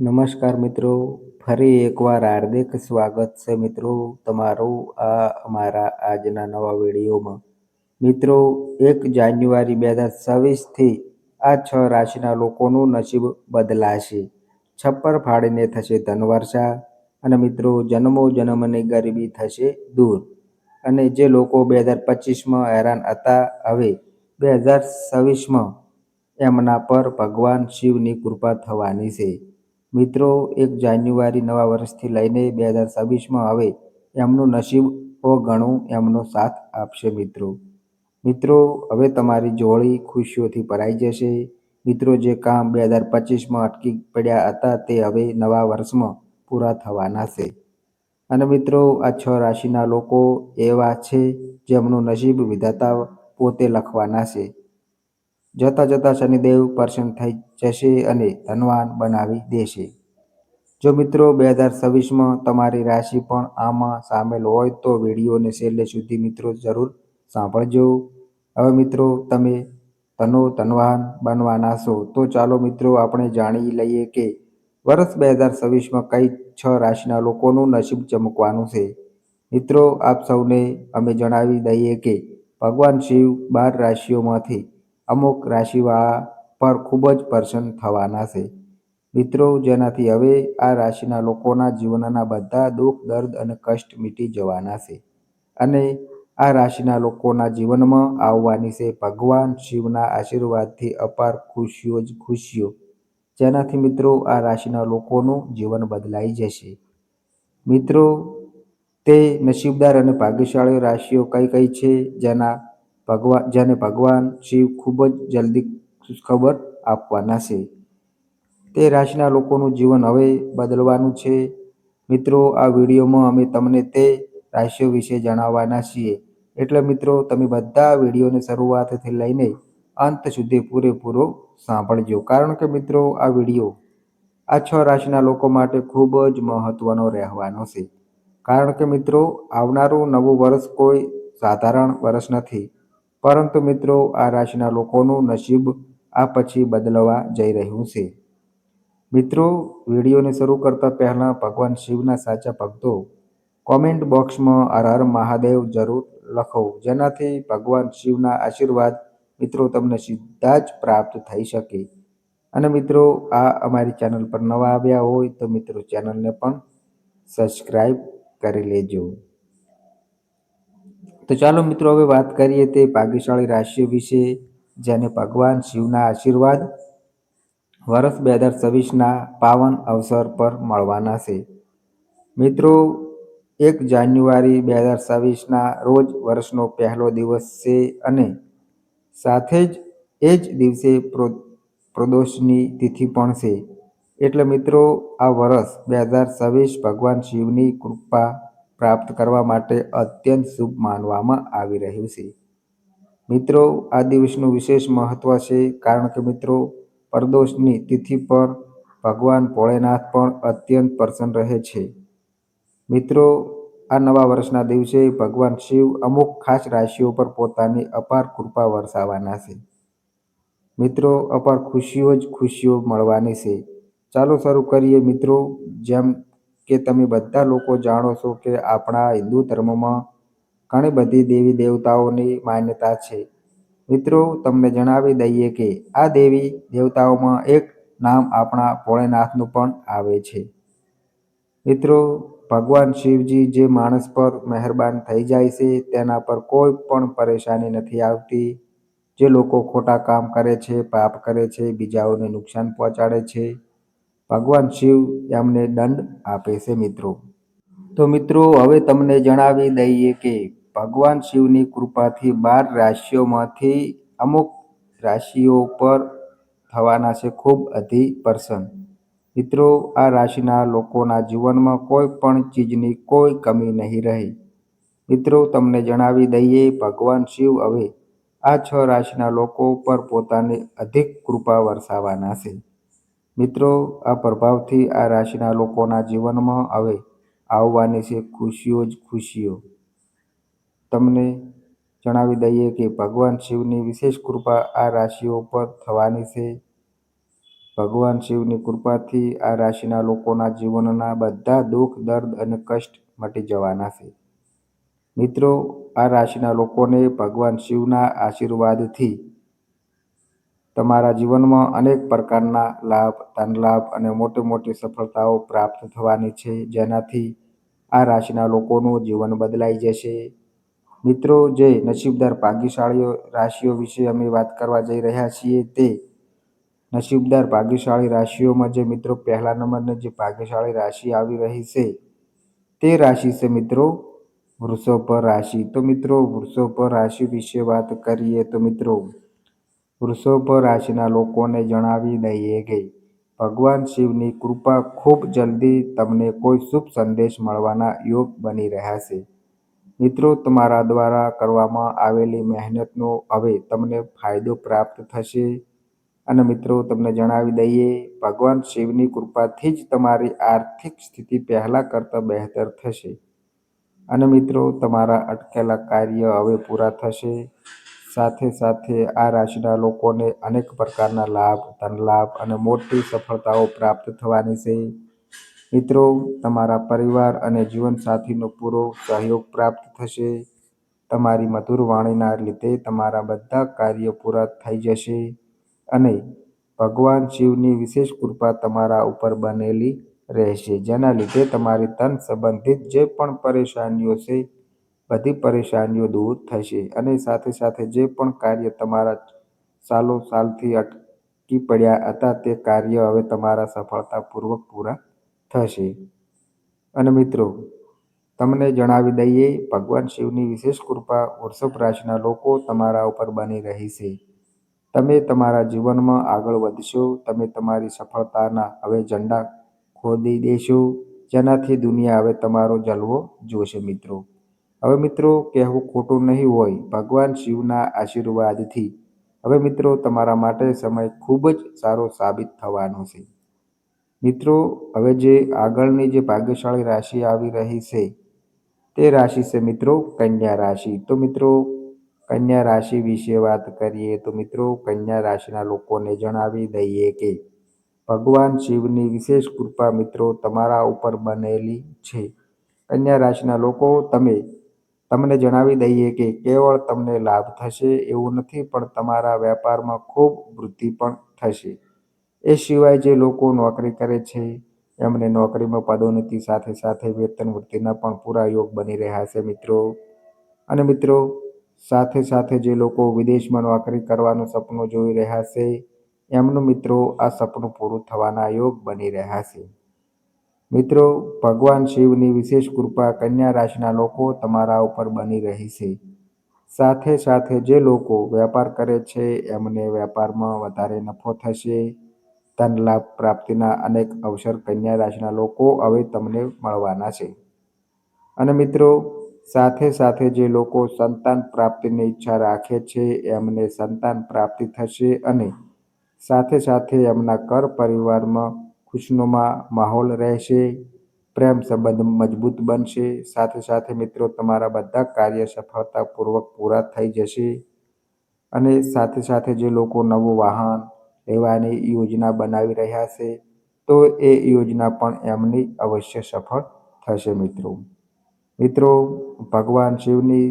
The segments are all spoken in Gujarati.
નમસ્કાર મિત્રો, ફરી એકવાર હાર્દિક સ્વાગત છે મિત્રો તમારું આ અમારા આજના નવા વિડીયોમાં. મિત્રો, એક જાન્યુઆરી બે હજાર છવ્વીસથી આ છ રાશિના લોકોનું નસીબ બદલાશે. છપ્પર ફાડીને થશે ધનવર્ષા અને મિત્રો, જન્મો જન્મની ગરીબી થશે દૂર. અને જે લોકો બે હજાર પચીસમાં હેરાન હતા હવે બે હજાર છવ્વીસમાં એમના પર ભગવાન શિવની કૃપા થવાની છે. મિત્રો, એક જાન્યુઆરી નવા વર્ષથી લઈને બે હજાર છવ્વીસમાં આવે એમનું નસીબ ઘણું એમનો સાથ આપશે મિત્રો. મિત્રો, હવે તમારી જોડી ખુશીઓથી ભરાઈ જશે. મિત્રો, જે કામ બે હજાર પચીસમાં અટકી પડ્યા હતા તે હવે નવા વર્ષમાં પૂરા થવાના છે. અને મિત્રો, આ છ રાશિના લોકો એવા છે જેમનું નસીબ વિધાતા પોતે લખવાના છે. જતા જતા શનિદેવ પ્રસન્ન થઈ જશે અને ધનવાન બનાવી દેશે. જો મિત્રો બે હજાર છવ્વીસમાં તમારી રાશિ પણ આમાં સામેલ હોય તો વિડીયોને છેલ્લે સુધી મિત્રો જરૂર સાંભળજો. હવે મિત્રો તમે ધનો ધનવાન બનવાના છો તો ચાલો મિત્રો આપણે જાણી લઈએ કે વર્ષ બે હજાર છવ્વીસમાં કઈ છ રાશિના લોકોનું નસીબ ચમકવાનું છે. મિત્રો આપ સૌને અમે જણાવી દઈએ કે ભગવાન શિવ બાર રાશિઓમાંથી અમુક રાશિવાળા પર ખૂબ જ પ્રસન્ન થવાના છે. મિત્રો, જેનાથી હવે આ રાશિના લોકોના જીવનના બધા દુઃખ, દર્દ અને કષ્ટ મીટી જવાના છે. અને આ રાશિના લોકોના જીવનમાં આવવાની છે ભગવાન શિવના આશીર્વાદથી અપાર ખુશીઓ જ ખુશીઓ. જેનાથી મિત્રો, આ રાશિના લોકોનું જીવન બદલાઈ જશે. મિત્રો, તે નસીબદાર અને ભાગ્યશાળી રાશિઓ કઈ કઈ છે જેના ભગવાન, જેને ભગવાન શિવ ખૂબ જ જલ્દી ખબર આપવાના છે. તે રાશિના લોકોનું જીવન હવે બદલવાનું છે. મિત્રો, આ વિડીયોમાં અમે તમને તે રાશિઓ વિશે જણાવવાના છીએ. એટલે મિત્રો, તમે બધા વિડીયોને શરૂઆતથી લઈને અંત સુધી પૂરેપૂરો સાંભળજો. કારણ કે મિત્રો, આ વીડિયો આ છ રાશિના લોકો માટે ખૂબ જ મહત્વનો રહેવાનો છે. કારણ કે મિત્રો, આવનારું નવું વર્ષ કોઈ સાધારણ વર્ષ નથી. પરંતુ મિત્રો, આ રાશિના લોકોનું નસીબ આ પછી બદલવા જઈ રહ્યું છે. મિત્રો, વિડીયોને શરૂ કરતા પહેલાં ભગવાન શિવના સાચા ભક્તો, કોમેન્ટ બોક્સમાં હર હર મહાદેવ જરૂર લખો, જેનાથી ભગવાન શિવના આશીર્વાદ મિત્રો તમને સીધા જ પ્રાપ્ત થઈ શકે. અને મિત્રો, આ અમારી ચેનલ પર નવા આવ્યા હોય તો મિત્રો ચેનલને પણ સબસ્ક્રાઈબ કરી લેજો. તો ચાલો મિત્રો હવે વાત કરીએ તે ભાગ્યશાળી રાશિઓ વિશે, જેને ભગવાન શિવના આશીર્વાદ વર્ષ બે હજાર છવ્વીસના પાવન અવસર પર મળવાના છે. મિત્રો, એક જાન્યુઆરી બે હજાર છવ્વીસના રોજ વર્ષનો પહેલો દિવસ છે અને સાથે જ એ જ દિવસે પ્રદોષની તિથિ પણ છે. એટલે મિત્રો, આ વર્ષ બે હજાર છવ્વીસ ભગવાન શિવની કૃપા પ્રાપ્ત કરવા માટે અત્યંત શુભ માનવામાં આવી રહ્યું છે. મિત્રો, આ દિવસનું વિશેષ મહત્વ છે કારણ કે મિત્રો, પરદોષની તિથિ પર ભગવાન ભોળેનાથ પણ અત્યંત પ્રસન્ન રહે છે. મિત્રો, આ નવા વર્ષના દિવસે ભગવાન શિવ અમુક ખાસ રાશિઓ પર પોતાની અપાર કૃપા વરસાવવાના છે. મિત્રો, અપાર ખુશીઓ જ ખુશીઓ મળવાની છે. ચાલો શરૂ કરીએ મિત્રો, જેમ કે તમે બધા લોકો જાણો છો કે આપણા હિન્દુ ધર્મમાં ઘણી બધી દેવી દેવતાઓની માન્યતા છે. મિત્રો, તમને જણાવી દઈએ કે આ દેવી દેવતાઓમાં એક નામ આપણા ભોળેનાથનું પણ આવે છે. મિત્રો, ભગવાન શિવજી જે માણસ પર મહેરબાન થઈ જાય છે, તેના પર કોઈ પણ પરેશાની નથી આવતી. જે લોકો ખોટા કામ કરે છે, પાપ કરે છે, બીજાઓને નુકસાન પહોંચાડે છે ભગવાન શિવ એમને દંડ આપે છે મિત્રો. તો મિત્રો, હવે તમને જણાવી દઈએ કે ભગવાન શિવની કૃપાથી બાર રાશિઓમાંથી અમુક રાશિઓ પર થવાના છે ખૂબ અધિ પર્સન મિત્રો, આ રાશિના લોકોના જીવનમાં કોઈ પણ ચીજની કોઈ કમી નહીં રહે. મિત્રો, તમને જણાવી દઈએ ભગવાન શિવ હવે આ છ રાશિના લોકો પર પોતાની અધિક કૃપા વરસાવવાના છે. મિત્રો, આ પ્રભાવથી આ રાશિના લોકોના જીવનમાં હવે આવવાની છે ખુશીઓ જ ખુશીઓ. તમને જણાવી દઈએ કે ભગવાન શિવની વિશેષ કૃપા આ રાશિઓ પર થવાની છે. ભગવાન શિવની કૃપાથી આ રાશિના લોકોના જીવનના બધા દુઃખ, દર્દ અને કષ્ટ મટી જવાના છે. મિત્રો, આ રાશિના લોકોને ભગવાન શિવના આશીર્વાદથી તમારા જીવનમાં અનેક પ્રકારના લાભ, ધનલાભ અને મોટી મોટી સફળતાઓ પ્રાપ્ત થવાની છે. જેનાથી આ રાશિના લોકોનું જીવન બદલાઈ જશે. મિત્રો, જે નસીબદાર ભાગ્યશાળીઓ રાશિઓ વિશે અમે વાત કરવા જઈ રહ્યા છીએ તે નસીબદાર, ભાગ્યશાળી રાશિઓમાં જે મિત્રો પહેલા નંબરની જે ભાગ્યશાળી રાશિ આવી રહી છે તે રાશિ છે મિત્રો વૃષભ રાશિ. તો મિત્રો, વૃષભ રાશિ વિશે વાત કરીએ તો મિત્રો વૃષભ રાશિના લોકોને જણાવી દઈએ કે ભગવાન શિવની કૃપા ખૂબ જલ્દી તમને કોઈ શુભ સંદેશ મળવાના યોગ બની રહ્યા છે. મિત્રો, તમારા દ્વારા કરવામાં આવેલી મહેનતનો હવે તમને ફાયદો પ્રાપ્ત થશે. અને મિત્રો, તમને જણાવી દઈએ, ભગવાન શિવની કૃપાથી જ તમારી આર્થિક સ્થિતિ પહેલાં કરતાં બહેતર થશે. અને મિત્રો, તમારા અટકેલા કાર્ય હવે પૂરા થશે. સાથે સાથે આ રાશિના લોકોને અનેક પ્રકારના લાભ, ધનલાભ અને મોટી સફળતાઓ પ્રાપ્ત થવાની છે. મિત્રો, તમારા પરિવાર અને જીવનસાથીનો પૂરો સહયોગ પ્રાપ્ત થશે. તમારી મધુર વાણીના લીધે તમારા બધા કાર્ય પૂરા થઈ જશે અને ભગવાન શિવની વિશેષ કૃપા તમારા ઉપર બનેલી રહેશે, જેના લીધે તમારી તન સંબંધિત જે પણ પરેશાનીઓ છે બધી પરેશાનીઓ દૂર થશે અને સાથે સાથે જે પણ કાર્ય તમારા સાલો સાલથી અટકી પડ્યા હતા તે કાર્ય હવે તમારા સફળતાપૂર્વક પૂરા થશે. અને મિત્રો, તમને જણાવી દઈએ, ભગવાન શિવની વિશેષ કૃપા વૃષભ રાશિના લોકો તમારા ઉપર બની રહી તમે તમારા જીવનમાં આગળ વધશો, તમે તમારી સફળતાના હવે ઝંડા ખોદી દેશો, જેનાથી દુનિયા હવે તમારો જલવો જોશે મિત્રો. હવે મિત્રો, કહેવું ખોટું નહીં હોય. ભગવાન શિવના આશીર્વાદથી. હવે મિત્રો, તમારા માટે સમય ખૂબ જ સારો સાબિત થવાનો છે. મિત્રો, હવે જે આગળની જે ભાગ્યશાળી રાશિ આવી રહી છે, તે રાશિ છે મિત્રો કન્યા રાશિ. તો મિત્રો, કન્યા રાશિ વિશે વાત કરીએ તો મિત્રો, કન્યા રાશિના લોકોને જણાવી દઈએ કે, ભગવાન શિવની વિશેષ કૃપા મિત્રો તમારા ઉપર બનેલી છે. કન્યા રાશિના લોકો, તમે તમને જણાવી દઈએ કે કેવળ તમને લાભ થશે એવું નથી, પણ તમારા વેપારમાં ખૂબ વૃદ્ધિ પણ થશે. એ સિવાય જે લોકો નોકરી કરે છે, એમને નોકરીમાં પદોન્નતિ સાથે સાથે વેતન વૃદ્ધિના પણ પૂરા યોગ બની રહ્યા છે મિત્રો. અને મિત્રો, સાથે સાથે જે લોકો વિદેશમાં નોકરી કરવાનું સપનું જોઈ રહ્યા છે, એમનું મિત્રો આ સપનું પૂરું થવાના યોગ બની રહ્યા છે. મિત્રો, ભગવાન શિવની વિશેષ કૃપા કન્યા રાશિના લોકો તમારા ઉપર બની રહી છે. સાથે સાથે જે લોકો વેપાર કરે છે, એમને વેપારમાં વધારે નફો થશે. ધન લાભ પ્રાપ્તિના અનેક અવસર કન્યા રાશિના લોકો હવે તમને મળવાના છે. અને મિત્રો, સાથે સાથે જે લોકો સંતાન પ્રાપ્તિની ઈચ્છા રાખે છે, એમને સંતાન પ્રાપ્તિ થશે અને સાથે સાથે એમના કર પરિવારમાં ખુશનુમા માહોલ રહેશે, પ્રેમ સંબંધ મજબૂત બનશે, સાથે સાથે મિત્રો, તમારા બધા કાર્ય સફળતાપૂર્વક પૂરા થઈ જશે અને સાથે સાથે જે લોકો નવું વાહન, લેવાની યોજના બનાવી રહ્યા છે, તો એ યોજના પણ એમની અવશ્ય સફળ થશે મિત્રો. મિત્રો, ભગવાન શિવની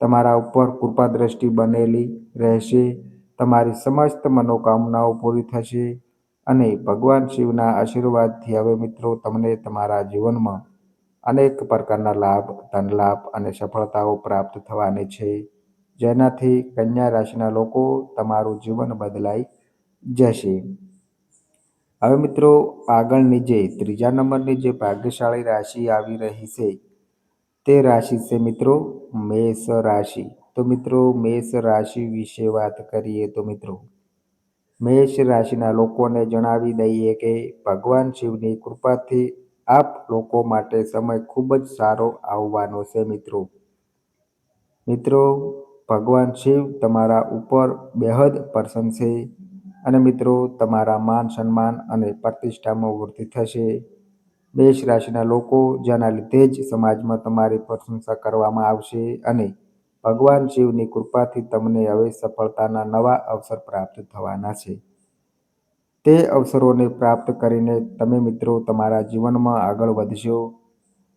તમારા ઉપર કૃપા દ્રષ્ટિ બનેલી રહેશે, તમારી સમસ્ત મનોકામનાઓ પૂરી થશે અને ભગવાન શિવના આશીર્વાદથી હવે મિત્રો તમને તમારા જીવનમાં અનેક પ્રકારના લાભ, ધનલાભ અને સફળતાઓ પ્રાપ્ત થવાની છે. જેનાથી કન્યા રાશિના લોકો તમારું જીવન બદલાઈ જશે. હવે મિત્રો આગળની જે, ત્રીજા નંબરની જે ભાગ્યશાળી રાશિ આવી રહી છે, તે રાશિ છે મિત્રો મેષ રાશિ. તો મિત્રો મેષ રાશિ વિશે વાત કરીએ તો મિત્રો મેષ રાશિના લોકોને જણાવી દઈએ કે ભગવાન શિવની કૃપાથી આપ લોકો માટે સમય ખૂબ જ સારો આવવાનો છે, મિત્રો. મિત્રો, ભગવાન શિવ તમારા ઉપર બેહદ પ્રસન્ન છે અને મિત્રો, તમારા માન સન્માન અને પ્રતિષ્ઠામાં વૃદ્ધિ થશે. મેષ રાશિના લોકો જેના લીધે જ સમાજમાં તમારી પ્રશંસા કરવામાં આવશે અને ભગવાન શિવની કૃપાથી તમને હવે સફળતાના નવા અવસર પ્રાપ્ત થવાના છે. તે અવસરોને પ્રાપ્ત કરીને તમે મિત્રો તમારા જીવનમાં આગળ વધશો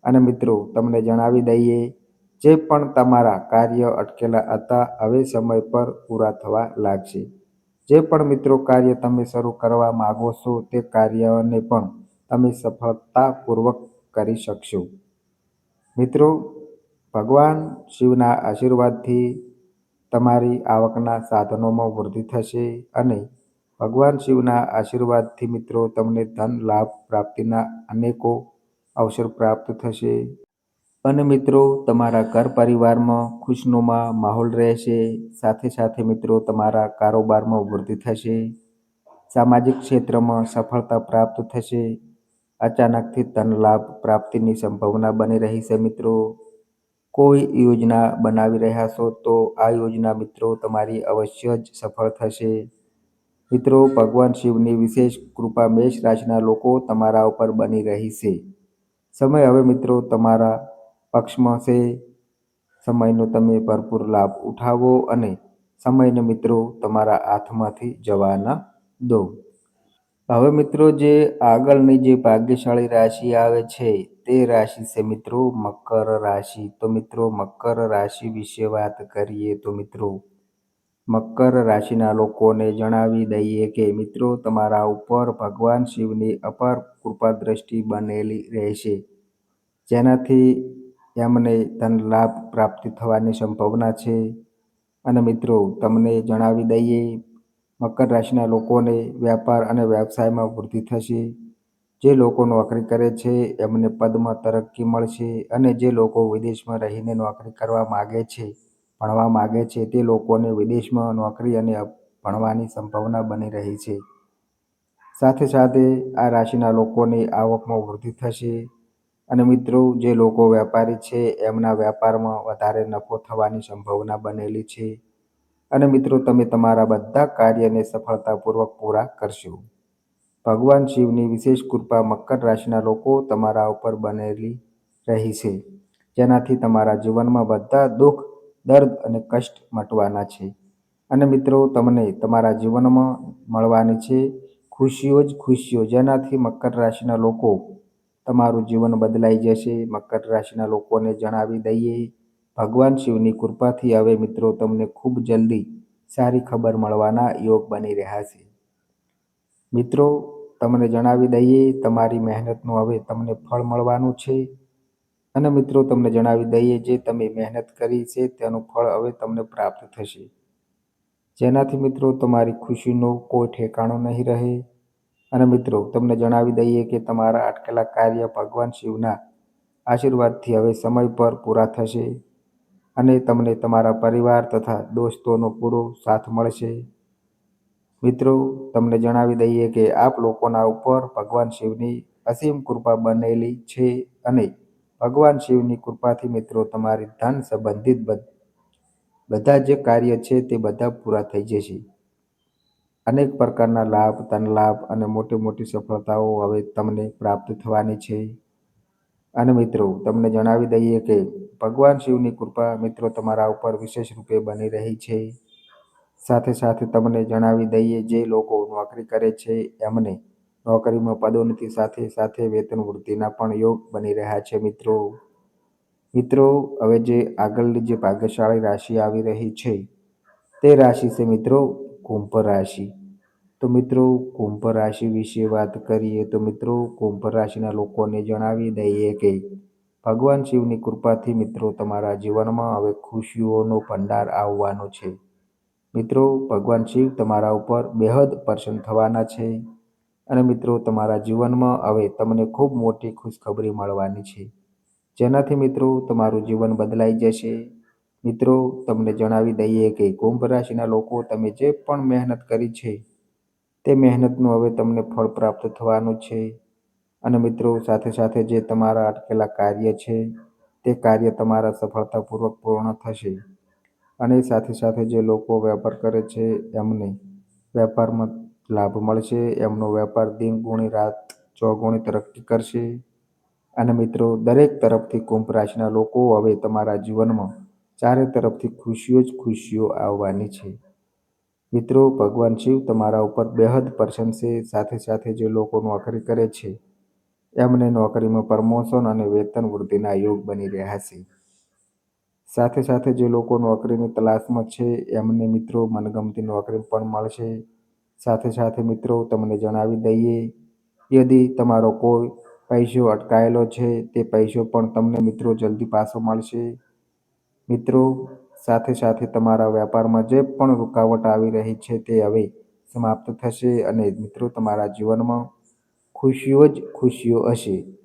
અને મિત્રો, તમને જણાવી દઈએ, જે પણ તમારા કાર્ય અટકેલા હતા, હવે સમય પર પૂરા થવા લાગશે. જે પણ મિત્રો કાર્ય તમે શરૂ કરવા માગો છો, તે કાર્યને પણ તમે સફળતાપૂર્વક કરી શકશો. મિત્રો ભગવાન શિવના આશીર્વાદથી તમારી આવકના સાધનોમાં વૃદ્ધિ થશે અને ભગવાન શિવના આશીર્વાદથી મિત્રો તમને ધન, લાભ પ્રાપ્તિના અનેકો અવસર પ્રાપ્ત થશે. અને મિત્રો, તમારા ઘર પરિવારમાં ખુશનુમા માહોલ રહેશે. સાથે સાથે મિત્રો, તમારા કારોબારમાં વૃદ્ધિ થશે. સામાજિક ક્ષેત્રમાં સફળતા પ્રાપ્ત થશે. અચાનકથી ધન, લાભ પ્રાપ્તિની સંભાવના બની રહી છે મિત્રો. કોઈ યોજના બનાવી રહ્યા છો, તો આ યોજના મિત્રો તમારી અવશ્ય જ સફળ થશે. મિત્રો, ભગવાન શિવની વિશેષ કૃપા મેષ રાશિના લોકો તમારા ઉપર બની રહી છે. સમય હવે મિત્રો તમારા પક્ષમાં છે. સમયનો તમે ભરપૂર લાભ ઉઠાવો અને સમયને મિત્રો તમારા હાથમાંથી જવા ન દો. હવે મિત્રો જે આગળની જે ભાગ્યશાળી રાશિ આવે છે, તે રાશિ છે મિત્રો મકર રાશિ. તો મિત્રો મકર રાશિ વિશે વાત કરીએ તો મિત્રો મકર રાશિના લોકોને જણાવી દઈએ કે મિત્રો તમારા ઉપર ભગવાન શિવની અપાર કૃપા દ્રષ્ટિ બનેલી રહેશે. જેનાથી એમને ધન લાભ પ્રાપ્તિ થવાની સંભાવના છે. અને મિત્રો તમને જણાવી દઈએ મકર રાશિના લોકોને વ્યાપાર અને વ્યવસાયમાં વૃદ્ધિ થશે. જે લોકો નોકરી કરે છે, એમને પદમાં તરક્કી મળશે અને જે લોકો વિદેશમાં રહીને નોકરી કરવા માગે છે, ભણવા માગે છે, તે લોકોને વિદેશમાં નોકરી અને ભણવાની સંભાવના બની રહી છે. સાથે સાથે આ રાશિના લોકોની આવકમાં વૃદ્ધિ થશે અને મિત્રો, જે લોકો વેપારી છે, એમના વ્યાપારમાં વધારે નફો થવાની સંભાવના બનેલી છે. અને મિત્રો, તમે તમારા બધા કાર્યને સફળતાપૂર્વક પૂરા કરશો. ભગવાન શિવની વિશેષ કૃપા મકર રાશિના લોકો તમારા ઉપર બનેલી રહી છે, જેનાથી તમારા જીવનમાં બધા દુઃખ, દર્દ અને કષ્ટ મટવાના છે. અને મિત્રો, તમને તમારા જીવનમાં મળવાની છે ખુશીઓ જ ખુશીઓ, જેનાથી મકર રાશિના લોકો તમારું જીવન બદલાઈ જશે. મકર રાશિના લોકોને જણાવી દઈએ ભગવાન શિવની કૃપાથી હવે મિત્રો તમને ખૂબ જલ્દી સારી ખબર મળવાના યોગ બની રહ્યા છે. મિત્રો, તમને જણાવી દઈએ, તમારી મહેનતનું હવે તમને ફળ મળવાનું છે. અને મિત્રો, તમને જણાવી દઈએ, જે તમે મહેનત કરી છે, તેનું ફળ હવે તમને પ્રાપ્ત થશે. જેનાથી મિત્રો, તમારી ખુશીનો કોઈ ઠેકાણો નહીં રહે. અને મિત્રો, તમને જણાવી દઈએ કે તમારા અટકેલા કાર્ય ભગવાન શિવના આશીર્વાદથી હવે સમય પર પૂરા થશે. અને તમને તમારા પરિવાર તથા દોસ્તોનો પૂરો સાથ મળશે. મિત્રો, તમને જણાવી દઈએ કે આપ લોકોના ઉપર ભગવાન શિવની અસીમ કૃપા બનેલી છે અને ભગવાન શિવની કૃપાથી મિત્રો, તમારી ધન સંબંધિત બધા જે કાર્ય છે તે બધા પૂરા થઈ જશે. અનેક પ્રકારના લાભ ધન લાભ અને મોટી મોટી સફળતાઓ હવે તમને પ્રાપ્ત થવાની છે. અને મિત્રો, તમને જણાવી દઈએ કે ભગવાન શિવની કૃપા મિત્રો તમારા ઉપર વિશેષ રૂપે બની રહી છે. સાથે સાથે તમને જણાવી દઈએ, જે લોકો નોકરી કરે છે, એમને નોકરીમાં પદોન્નતિ સાથે સાથે વેતન વૃદ્ધિના પણ યોગ બની રહ્યા છે મિત્રો. મિત્રો, હવે જે આગળની જે ભાગ્યશાળી રાશિ આવી રહી છે, તે રાશિ છે મિત્રો, કુંભ રાશિ. તો મિત્રો, કુંભ રાશિ વિશે વાત કરીએ તો મિત્રો, કુંભ રાશિના લોકોને જણાવી દઈએ કે ભગવાન શિવની કૃપાથી મિત્રો તમારા જીવનમાં હવે ખુશીઓનો ભંડાર આવવાનો છે. મિત્રો, ભગવાન શિવ તમારા ઉપર બેહદ પ્રસન્ન થવાના છે અને મિત્રો, તમારા જીવનમાં હવે તમને ખૂબ મોટી ખુશખબરી મળવાની છે. જેનાથી મિત્રો, તમારું જીવન બદલાઈ જશે. મિત્રો, તમને જણાવી દઈએ કે કુંભ રાશિના લોકો, તમે જે પણ મહેનત કરી છે તે મહેનતનું હવે તમને ફળ પ્રાપ્ત થવાનું છે. અને મિત્રો, સાથે સાથે જે તમારા અટકેલા કાર્ય છે, તે કાર્ય તમારા સફળતાપૂર્વક પૂર્ણ થશે. અને સાથે સાથે જે લોકો વેપાર કરે છે, એમને વેપારમાં લાભ મળશે. એમનો વેપાર દિન ગુણી રાત ચોગુણી તરક્કી કરશે. અને મિત્રો, દરેક તરફથી કુંભ રાશિના લોકો હવે તમારા જીવનમાં ચારે તરફથી ખુશીઓ જ ખુશીઓ આવવાની છે. મિત્રો, ભગવાન શિવ તમારા ઉપર બેહદ પ્રશંસે સાથે સાથે જે લોકો નોકરી કરે છે, એમને નોકરીમાં પ્રમોશન અને વેતન વૃદ્ધિના યોગ બની રહ્યા છે. સાથે સાથે જે લોકો નોકરીની તલાશમાં છે, એમને મિત્રો મનગમતી નોકરી પણ મળશે. સાથે સાથે મિત્રો, તમને જણાવી દઈએ, યદિ તમારો કોઈ પૈસો અટકાયેલો છે, તે પૈસો પણ તમને મિત્રો જલ્દી પાછો મળશે. મિત્રો સાથે સાથે તમારા વ્યાપારમાં જે પણ રૂકાવટ આવી રહી છે તે હવે સમાપ્ત થશે અને મિત્રો તમારા જીવનમાં ખુશીઓ જ ખુશીઓ હશે.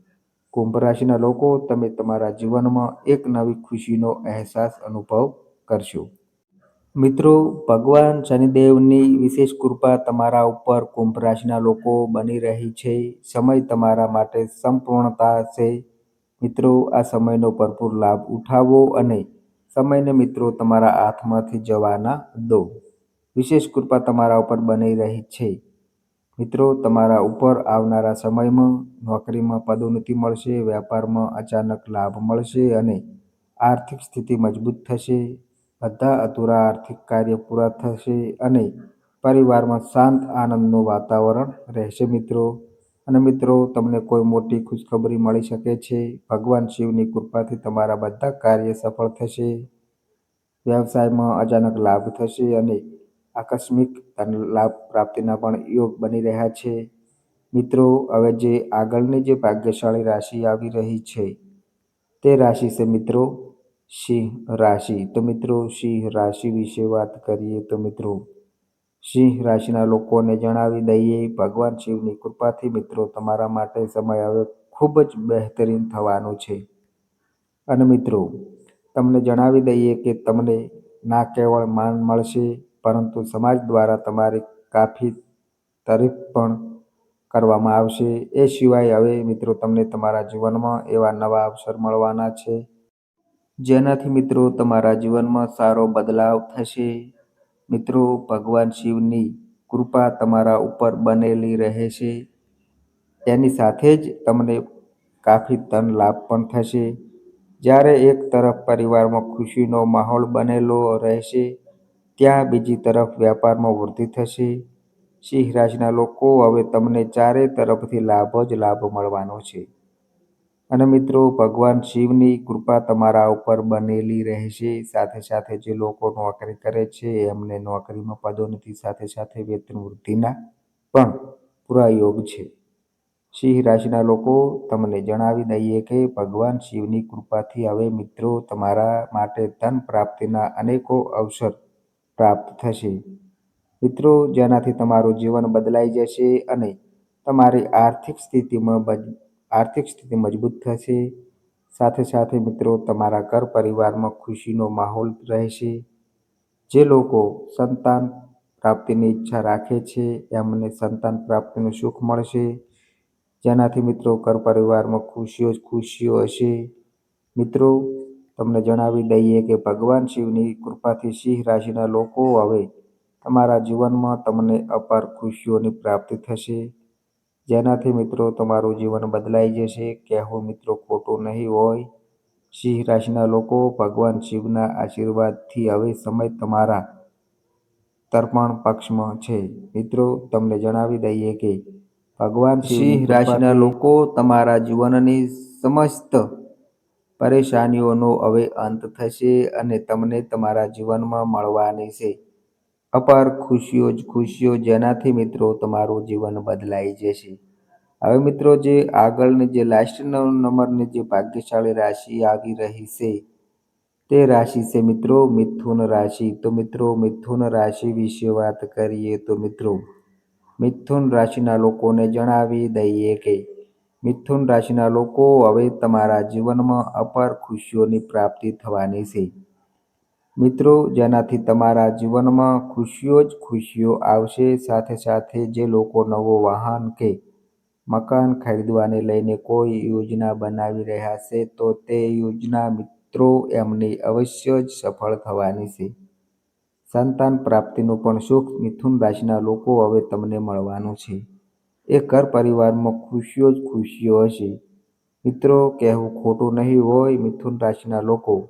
કુંભ રાશિના લોકો, તમે તમારા જીવનમાં એક નવી ખુશીનો અહેસાસ અનુભવ કરશો. મિત્રો, ભગવાન શનિદેવની વિશેષ કૃપા તમારા ઉપર કુંભ રાશિના લોકો બની રહી છે. સમય તમારા માટે સંપૂર્ણતા છે. મિત્રો, આ સમયનો ભરપૂર લાભ ઉઠાવો અને સમયને મિત્રો તમારા હાથમાંથી જવાના દો. વિશેષ કૃપા તમારા ઉપર બની રહી છે. મિત્રો, તમારા ઉપર આવનારા સમયમાં નોકરીમાં પદોન્નતિ મળશે વેપારમાં અચાનક લાભ મળશે અને આર્થિક સ્થિતિ મજબૂત થશે. બધા અધૂરા આર્થિક કાર્ય પૂરા થશે અને પરિવારમાં શાંત આનંદનું વાતાવરણ રહેશે મિત્રો. અને મિત્રો, તમને કોઈ મોટી ખુશખબરી મળી શકે છે? ભગવાન શિવની કૃપાથી તમારા બધા કાર્ય સફળ થશે. વ્યવસાયમાં અચાનક લાભ થશે અને આકસ્મિક લાભ પ્રાપ્તિના પણ યોગ બની રહ્યા છે. મિત્રો, હવે જે આગળની જે ભાગ્યશાળી રાશિ આવી રહી છે, તે રાશિ છે મિત્રો, સિંહ રાશિ. તો મિત્રો, સિંહ રાશિ વિશે વાત કરીએ તો મિત્રો સિંહ રાશિના લોકોને જણાવી દઈએ, ભગવાન શિવની કૃપાથી મિત્રો, તમારા માટે સમય હવે ખૂબ જ બહેતરીન થવાનો છે. અને મિત્રો, તમને જણાવી દઈએ કે તમને ના કેવળ માન મળશે, પરંતુ સમાજ દ્વારા તમારી કાફી તારીફ પણ કરવામાં આવશે. એ સિવાય હવે મિત્રો, તમને તમારા જીવનમાં એવા નવા અવસર મળવાના છે, જેનાથી મિત્રો, તમારા જીવનમાં સારો બદલાવ થશે. મિત્રો, ભગવાન શિવની કૃપા તમારા ઉપર બનેલી રહેશે તેની સાથે જ તમને કાફી ધન લાભ પણ થશે. જ્યારે એક તરફ પરિવારમાં ખુશીનો માહોલ બનેલો રહેશે, ત્યાં બીજી તરફ વ્યાપારમાં વૃદ્ધિ થશે. સિંહ રાશિના લોકો હવે તમને ચારે તરફથી લાભ જ લાભ મળવાનો છે. અને મિત્રો, ભગવાન શિવની કૃપા તમારા ઉપર બનેલી રહેશે. સાથે સાથે જે લોકો નોકરી કરે છે એમને નોકરીમાં પદોન્નતિ સાથે સાથે વેતન વૃદ્ધિના પણ પૂરા યોગ છે. સિંહ રાશિના લોકો, તમને જણાવી દઈએ કે ભગવાન શિવની કૃપાથી હવે મિત્રો, તમારા માટે ધન પ્રાપ્તિના અનેકો અવસર પ્રાપ્ત થશે. મિત્રો, જેનાથી તમારું જીવન બદલાઈ જશે અને તમારી આર્થિક સ્થિતિમાં આર્થિક સ્થિતિ મજબૂત થશે. સાથે સાથે મિત્રો, તમારા ઘર પરિવારમાં ખુશીનો માહોલ રહેશે. જે લોકો સંતાન પ્રાપ્તિની ઈચ્છા રાખે છે, એમને સંતાન પ્રાપ્તિનું સુખ મળશે. જેનાથી મિત્રો, ઘર પરિવારમાં ખુશીઓ જ ખુશીઓ હશે. મિત્રો, તમને જણાવી દઈએ કે ભગવાન શિવની કૃપાથી સિંહ રાશિના લોકો હવે તમારા જીવનમાં તમને અપાર ખુશીઓની પ્રાપ્તિ થશે. જેનાથી મિત્રો તમારું જીવન બદલાઈ જશે. કહેવું મિત્રો ખોટું નહીં હોય. સિંહ રાશિના લોકો ભગવાન શિવના આશીર્વાદથી હવે સમય તમારા તર્પણ પક્ષમાં છે. મિત્રો તમને જણાવી દઈએ કે ભગવાન સિંહ રાશિના લોકો તમારા જીવનની સમસ્ત પરેશાનીઓનો હવે અંત થશે અને તમને તમારા જીવનમાં મળવાની છે. અપાર ખુશીઓ જ ખુશીઓ જેનાથી મિત્રો તમારું જીવન બદલાઈ જશે. હવે મિત્રો જે આગળની જે લાસ્ટ નંબરની જે ભાગ્યશાળી રાશિ આવી રહી છે, તે રાશિ છે મિત્રો મિથુન રાશિ. તો મિત્રો મિથુન રાશિ વિશે વાત કરીએ તો મિત્રો, મિથુન રાશિના લોકોને જણાવી દઈએ કે મિથુન રાશિના લોકો હવે તમારા જીવનમાં અપાર ખુશીઓની પ્રાપ્તિ થવાની છે. મિત્રો, જેનાથી તમારા જીવનમાં ખુશીઓ જ ખુશીઓ આવશે. સાથે સાથે જે લોકો નવો વાહન કે મકાન ખરીદવાને લઈને કોઈ યોજના બનાવી રહ્યા છે, તો તે યોજના મિત્રો, એમની અવશ્ય જ સફળ થવાની છે. સંતાન પ્રાપ્તિનું પણ સુખ મિથુન રાશિના લોકો હવે તમને મળવાનું છે. એ ઘર પરિવારમાં ખુશીઓ જ ખુશીઓ હશે. મિત્રો, કહેવું ખોટું નહીં હોય, મિથુન રાશિના લોકો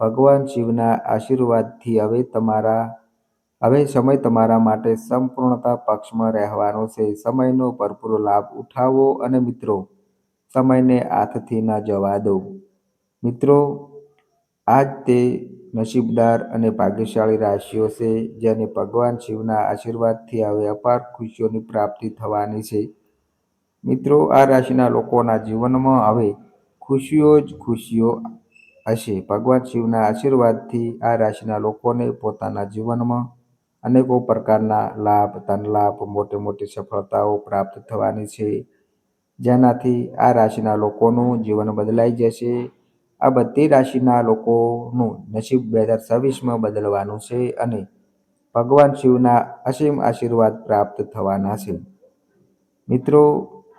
ભગવાન શિવના આશીર્વાદથી હવે તમારા, હવે સમય તમારા માટે સંપૂર્ણતા પક્ષમાં રહેવાનો છે. સમયનો ભરપૂર લાભ ઉઠાવો અને મિત્રો, સમયને હાથથી ન જવા દો. મિત્રો, આજ તે નસીબદાર અને ભાગ્યશાળી રાશિઓ છે, જેને ભગવાન શિવના આશીર્વાદથી હવે અપાર ખુશીઓની પ્રાપ્તિ થવાની છે. મિત્રો, આ રાશિના લોકોના જીવનમાં હવે ખુશીઓ જ ખુશીઓ હશે. ભગવાન શિવના આશીર્વાદથી આ રાશિના લોકોને પોતાના જીવનમાં અનેકો પ્રકારના લાભ, ધનલાભ મોટી મોટી સફળતાઓ પ્રાપ્ત થવાની છે. જેનાથી આ રાશિના લોકોનું જીવન બદલાઈ જશે. આ બધી રાશિના લોકોનું નસીબ બે હજાર છવ્વીસમાં બદલવાનું છે અને ભગવાન શિવના અસીમ આશીર્વાદ પ્રાપ્ત થવાના છે. મિત્રો